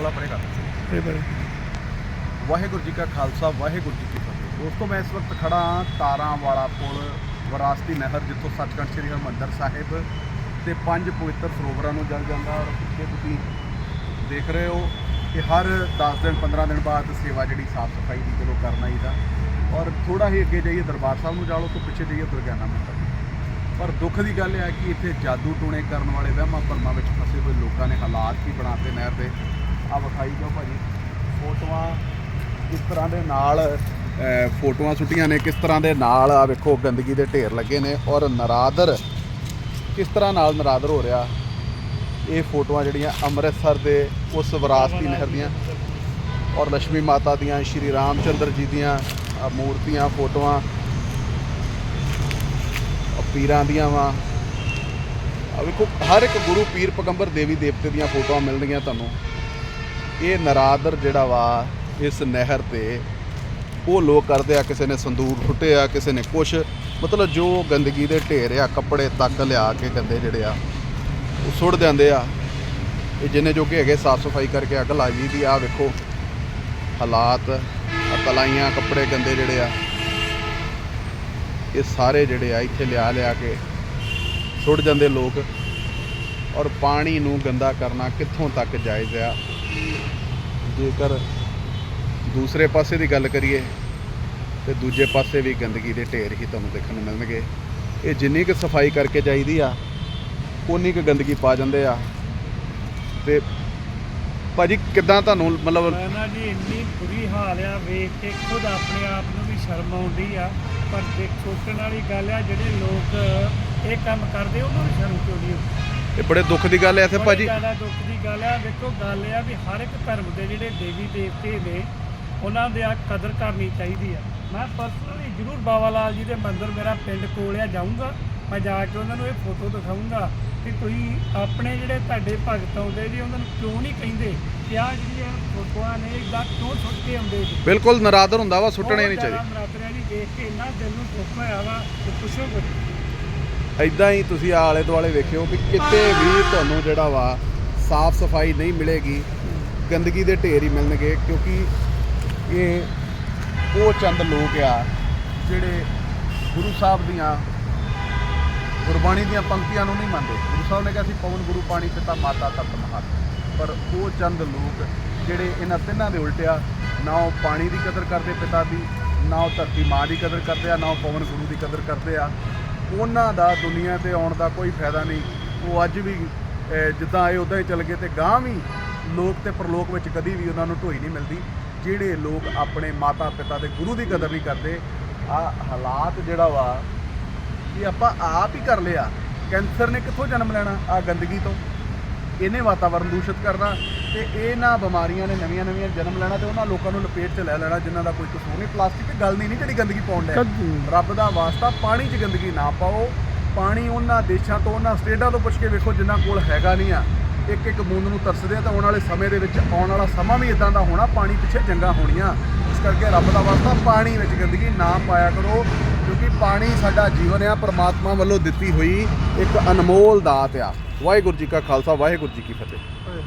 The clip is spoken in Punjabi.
ਥੋੜਾ ਪਰੇ ਕਰ ਇਹ ਬਾਰੇ ਵਾਹਿਗੁਰੂ ਜੀ ਕਾ ਖਾਲਸਾ ਵਾਹਿਗੁਰੂ ਜੀ ਕੀ ਫਤਿਹ। ਦੋਸਤੋ ਮੈਂ ਇਸ ਵਕਤ ਖੜਾ ਹਾਂ ਤਾਰਾਂ ਵਾਲਾ ਪੁਲ ਵਿਰਾਸਤੀ ਨਹਿਰ ਜਿੱਥੋਂ ਸੱਚਖੰਡ ਸ੍ਰੀ ਹਰਿਮੰਦਰ ਸਾਹਿਬ ਤੇ ਪੰਜ ਪਵਿੱਤਰ ਸਰੋਵਰਾਂ ਨੂੰ ਜਲ ਜਾਂਦਾ ਔਰ ਪਿੱਛੇ ਤੁਸੀਂ ਦੇਖ ਰਹੇ ਹੋ ਕਿ ਹਰ 10 ਦਿਨ 15 ਦਿਨ ਬਾਅਦ ਸੇਵਾ ਜਿਹੜੀ ਸਾਫ਼ ਸਫ਼ਾਈ ਦੀ ਚਲੋ ਕਰਨਾ ਹੀ ਦਾ। ਔਰ ਥੋੜਾ ਹੀ ਅੱਗੇ ਜਾਈਏ ਦਰਬਾਰ ਸਾਹਿਬ ਨੂੰ ਜਾਲੋ ਤੋਂ ਪਿੱਛੇ ਜਾਈਏ ਦੁਰਗਿਆਨਾ ਮੰਦਰ। ਪਰ ਦੁੱਖ ਦੀ ਗੱਲ ਇਹ ਹੈ ਕਿ ਇੱਥੇ ਜਾਦੂ ਟੂਣੇ ਕਰਨ ਵਾਲੇ ਵਹਿਮਾਂ ਭਰਮਾਂ ਵਿੱਚ ਫਸੇ ਹੋਏ ਲੋਕਾਂ ਨੇ ਹਾਲਾਤ ਹੀ ਬਣਾਤੇ ਨਹਿਰ ਦੇ। ਆ ਵਿਖਾਈ ਜਾਓ ਭਾਜੀ। ਫੋਟੋਆਂ ਕਿਸ ਤਰ੍ਹਾਂ ਦੇ ਨਾਲ ਫੋਟੋਆਂ ਸੁੱਟੀਆਂ ਨੇ, ਕਿਸ ਤਰ੍ਹਾਂ ਦੇ ਨਾਲ ਆ ਵੇਖੋ, ਗੰਦਗੀ ਦੇ ਢੇਰ ਲੱਗੇ ਨੇ ਔਰ ਨਰਾਦਰ, ਕਿਸ ਤਰ੍ਹਾਂ ਨਾਲ ਨਰਾਦਰ ਹੋ ਰਿਹਾ? ਇਹ ਫੋਟੋਆਂ ਜਿਹੜੀਆਂ ਅੰਮ੍ਰਿਤਸਰ ਦੇ ਉਸ ਵਿਰਾਸਤੀ ਨਹਿਰ ਦੀਆਂ ਔਰ ਲక్ష్ਮੀ ਮਾਤਾ ਦੀਆਂ, ਸ਼੍ਰੀ ਰਾਮਚੰਦਰ ਜੀ ਦੀਆਂ ਮੂਰਤੀਆਂ, ਫੋਟੋਆਂ ਪੀਰਾਂ ਦੀਆਂ ਵਾ। ਆ ਵੇਖੋ, ਹਰ ਇੱਕ ਗੁਰੂ ਪੀਰ ਪਗੰਬਰ ਦੇਵੀ ਦੇਵਤੇ ਦੀਆਂ ਫੋਟੋਆਂ ਮਿਲਣਗੀਆਂ ਤੁਹਾਨੂੰ। ਇਹ ਨਰਾਦਰ ਜਿਹੜਾ ਵਾ ਇਸ ਨਹਿਰ ਤੇ, ਉਹ ਲੋਕ ਕਰਦੇ ਆ, ਕਿਸੇ ਨੇ ਸੰਦੂਰ ਸੁੱਟੇ ਆ, ਕਿਸੇ ਨੇ ਕੁਛ। ਮਤਲਬ ਜੋ ਗੰਦਗੀ ਦੇ ਢੇਰ ਆ, ਕੱਪੜੇ ਤੱਕ ਲਿਆ ਕੇ ਗੰਦੇ ਜਿਹੜੇ ਆ, ਉਹ ਸੁੱਟ ਜਾਂਦੇ ਆ। ਇਹ ਜਿੰਨੇ ਜੋ ਕਿ ਹੈਗੇ, ਸਾਫ਼ ਸਫ਼ਾਈ ਕਰਕੇ ਅੱਗ ਲਾਈ ਦੀ ਆ, ਵੇਖੋ। ਹਾਲਾਤ ਤਲਾਈਆਂ ਕੱਪੜੇ ਗੰਦੇ ਜਿਹੜੇ ਆ। ਇਹ ਸਾਰੇ ਜਿਹੜੇ ਆ, ਇੱਥੇ ਲਿਆ ਲਿਆ ਕੇ ਸੁੱਟ ਜਾਂਦੇ ਲੋਕ। ਔਰ ਪਾਣੀ ਨੂੰ ਗੰਦਾ ਕਰਨਾ ਕਿੱਥੋਂ ਤੱਕ ਜਾਇਜ਼ ਆ? ਜੇਕਰ ਦੂਸਰੇ ਪਾਸੇ ਦੀ ਗੱਲ ਕਰੀਏ ਤੇ ਦੂਜੇ ਪਾਸੇ ਵੀ ਗੰਦਗੀ ਦੇ ਢੇਰ ਹੀ ਤੁਹਾਨੂੰ ਦੇਖਣ ਨੂੰ ਮਿਲਣਗੇ। ਇਹ ਜਿੰਨੀ ਕੁ ਸਫ਼ਾਈ ਕਰਕੇ ਜਾਈਦੀ ਆ ਉਨੀ ਕੁ ਗੰਦਗੀ ਪਾ ਜਾਂਦੇ ਆ। ਤੇ ਭਾਜੀ, ਕਿਦਾਂ ਤੁਹਾਨੂੰ ਮਤਲਬ ਮੈਂ ਨਾ ਜੀ ਇੰਨੀ ਬੁਰੀ ਹਾਲ ਆ, ਵੇਖ ਕੇ ਖੁਦ ਆਪਣੇ ਆਪ ਨੂੰ ਵੀ ਸ਼ਰਮ ਆਉਂਦੀ ਆ। ਪਰ ਦੇਖ, ਸੋਚਣ ਵਾਲੀ ਗੱਲ ਆ, ਜਿਹੜੇ ਲੋਕ ਇਹ ਕੰਮ ਕਰਦੇ, ਉਹਨਾਂ ਨੂੰ ਸ਼ਰਮ ਕਿਉਂ ਨਹੀਂ ਇਹ ਬੜੇ ਦੁੱਖ ਦੀ ਗੱਲ ਹੈ ਇੱਥੇ ਭਾਜੀ। ਜ਼ਿਆਦਾ ਦੁੱਖ ਦੀ ਗੱਲ ਆ ਦੇਖੋ ਗੱਲ ਆ ਵੀ ਹਰ ਇੱਕ ਧਰਮ ਦੇ ਜਿਹੜੇ ਦੇਵੀ ਦੇਵਤੇ ਨੇ ਉਹਨਾਂ ਦੇ ਆ ਕਦਰ ਕਰਨੀ ਚਾਹੀਦੀ ਆ। ਮੈਂ ਪਰਸਨਲੀ ਜ਼ਰੂਰ ਬਾਬਾ ਲਾਲ ਜੀ ਦੇ ਮੰਦਿਰ ਮੇਰਾ ਪਿੰਡ ਕੋਲ ਆ ਜਾਊਂਗਾ। ਮੈਂ ਜਾ ਕੇ ਉਹਨਾਂ ਨੂੰ ਇਹ ਫੋਟੋ ਦਿਖਾਊਂਗਾ ਕਿ ਤੁਸੀਂ ਆਪਣੇ ਜਿਹੜੇ ਤੁਹਾਡੇ ਭਗਤ ਆਉਂਦੇ ਜੀ ਉਹਨਾਂ ਨੂੰ ਕਿਉਂ ਨਹੀਂ ਕਹਿੰਦੇ ਕਿ ਆ ਜਿਹੜੀਆਂ ਫੋਟੋਆਂ ਨੇ ਇਦਾਂ ਕਿਉਂ ਸੁੱਟ ਕੇ ਆਉਂਦੇ ਜੀ? ਬਿਲਕੁਲ ਨਰਾਦਰ ਹੁੰਦਾ ਵਾ ਸੁੱਟਣੇ ਨਹੀਂ ਚਾਹੀਦੇ। ਨਰਾਤਰਿਆਂ ਦੀ ਦੇਖ ਕੇ ਇੰਨਾ ਦਿਲ ਨੂੰ ਦੁੱਖ ਹੋਇਆ ਵਾ ਕਿ ਪੁੱਛੋ ਕੁਛ। ਇਦਾਂ ਹੀ ਤੁਸੀਂ ਆਲੇ ਦੁਆਲੇ ਵੇਖਿਓ ਵੀ ਕਿਤੇ ਵੀ ਤੁਹਾਨੂੰ ਜਿਹੜਾ ਵਾ ਸਾਫ਼ ਸਫ਼ਾਈ ਨਹੀਂ ਮਿਲੇਗੀ, ਗੰਦਗੀ ਦੇ ਢੇਰ ਹੀ ਮਿਲਣਗੇ, ਕਿਉਂਕਿ ਇਹ ਉਹ ਚੰਦ ਲੋਕ ਆ ਜਿਹੜੇ ਗੁਰੂ ਸਾਹਿਬ ਦੀਆਂ ਗੁਰਬਾਣੀ ਦੀਆਂ ਪੰਕਤੀਆਂ ਨੂੰ ਨਹੀਂ ਮੰਨਦੇ। ਗੁਰੂ ਸਾਹਿਬ ਨੇ ਕਿਹਾ ਸੀ, ਪਵਨ, ਗੁਰੂ, ਪਾਣੀ, ਪਿਤਾ, ਮਾਤਾ, ਤਤ, ਮਹਤ। ਪਰ ਉਹ ਚੰਦ ਲੋਕ ਜਿਹੜੇ ਇਹਨਾਂ ਤਿੰਨਾਂ ਦੇ ਉਲਟਿਆ ਨਾ ਉਹ ਪਾਣੀ ਦੀ ਕਦਰ ਕਰਦੇ, ਪਿਤਾ ਦੀ, ਨਾ ਉਹ ਧਰਤੀ ਮਾਂ ਦੀ ਕਦਰ ਕਰਦੇ ਆ, ਨਾ ਉਹ ਪਵਨ, ਗੁਰੂ ਦੀ ਕਦਰ ਕਰਦੇ ਆ। ਉਹਨਾਂ ਦਾ ਦੁਨੀਆ ਤੇ ਆਉਣ ਦਾ ਕੋਈ ਫਾਇਦਾ ਨਹੀਂ। ਉਹ ਅੱਜ ਵੀ ਜਿੱਦਾਂ ਆਏ ਉਦਾਂ ਹੀ ਚੱਲ ਗਏ ਤੇ ਗਾਂ ਵੀ ਲੋਕ ਤੇ ਪ੍ਰਲੋਕ ਵਿੱਚ ਕਦੀ ਵੀ ਉਹਨਾਂ ਨੂੰ ਢੋਈ ਨਹੀਂ ਮਿਲਦੀ। ਜਿਹੜੇ ਲੋਕ ਆਪਣੇ ਮਾਤਾ ਪਿਤਾ ਦੇ ਗੁਰੂ ਦੀ ਕਦਰ ਨਹੀਂ ਕਰਦੇ, ਆ ਹਾਲਾਤ ਜਿਹੜਾ ਵਾ, ਇਹ ਆਪਾਂ ਆਪ ਹੀ ਕਰ ਲਿਆ। ਕੈਂਸਰ ਨੇ ਕਿੱਥੋਂ ਜਨਮ ਲੈਣਾ ਆ ਗੰਦਗੀ ਤੋਂ? ਇਹਨੇ ਵਾਤਾਵਰਨ ਦੂਸ਼ਿਤ ਕਰਨਾ। ਤੇ ਇਹਨਾਂ ਬਿਮਾਰੀਆਂ ਨੇ ਨਵੀਆਂ ਨਵੀਆਂ ਜਨਮ ਲੈਣਾ ਤੇ ਉਹਨਾਂ ਲੋਕਾਂ ਨੂੰ ਲਪੇਟ 'ਚ ਲੈ ਲੈਣਾ ਜਿਨ੍ਹਾਂ ਦਾ ਕੋਈ ਕਸੂਰ ਨਹੀਂ। ਪਲਾਸਟਿਕ ਦੀ ਗੱਲ ਨਹੀਂ ਜਿਹੜੀ ਗੰਦਗੀ ਪਾਉਣ ਡਿਆ। ਰੱਬ ਦਾ ਵਾਸਤਾ ਪਾਣੀ 'ਚ ਗੰਦਗੀ ਨਾ ਪਾਓ। ਪਾਣੀ ਉਹਨਾਂ ਦੇਸ਼ਾਂ ਤੋਂ ਉਹਨਾਂ ਸਟੇਟਾਂ ਤੋਂ ਪੁੱਛ ਕੇ ਵੇਖੋ ਜਿਨ੍ਹਾਂ ਕੋਲ ਹੈਗਾ ਨਹੀਂ ਆ। ਇੱਕ ਇੱਕ ਬੂੰਦ ਨੂੰ ਤਰਸਦੇ ਆ ਤਾਂ ਆਉਣ ਵਾਲੇ ਸਮੇਂ ਦੇ ਵਿੱਚ ਆਉਣ ਵਾਲਾ ਸਮਾਂ ਵੀ ਇਦਾਂ ਦਾ ਹੋਣਾ ਪਾਣੀ ਪਿੱਛੇ ਜੰਗਾਂ ਹੋਣੀਆਂ। ਇਸ ਕਰਕੇ ਰੱਬ ਦਾ ਵਾਸਤਾ ਪਾਣੀ ਵਿੱਚ ਗੰਦਗੀ ਨਾ ਪਾਇਆ ਕਰੋ ਕਿਉਂਕਿ ਪਾਣੀ ਸਾਡਾ ਜੀਵਨ ਆ ਪ੍ਰਮਾਤਮਾ ਵੱਲੋਂ ਦਿੱਤੀ ਹੋਈ ਇੱਕ ਅਨਮੋਲ ਦਾਤ ਆ। ਵਾਹਿਗੁਰੂ ਜੀ ਕਾ ਖਾਲਸਾ ਵਾਹਿਗੁਰੂ ਜੀ ਕੀ ਫਤਿਹ।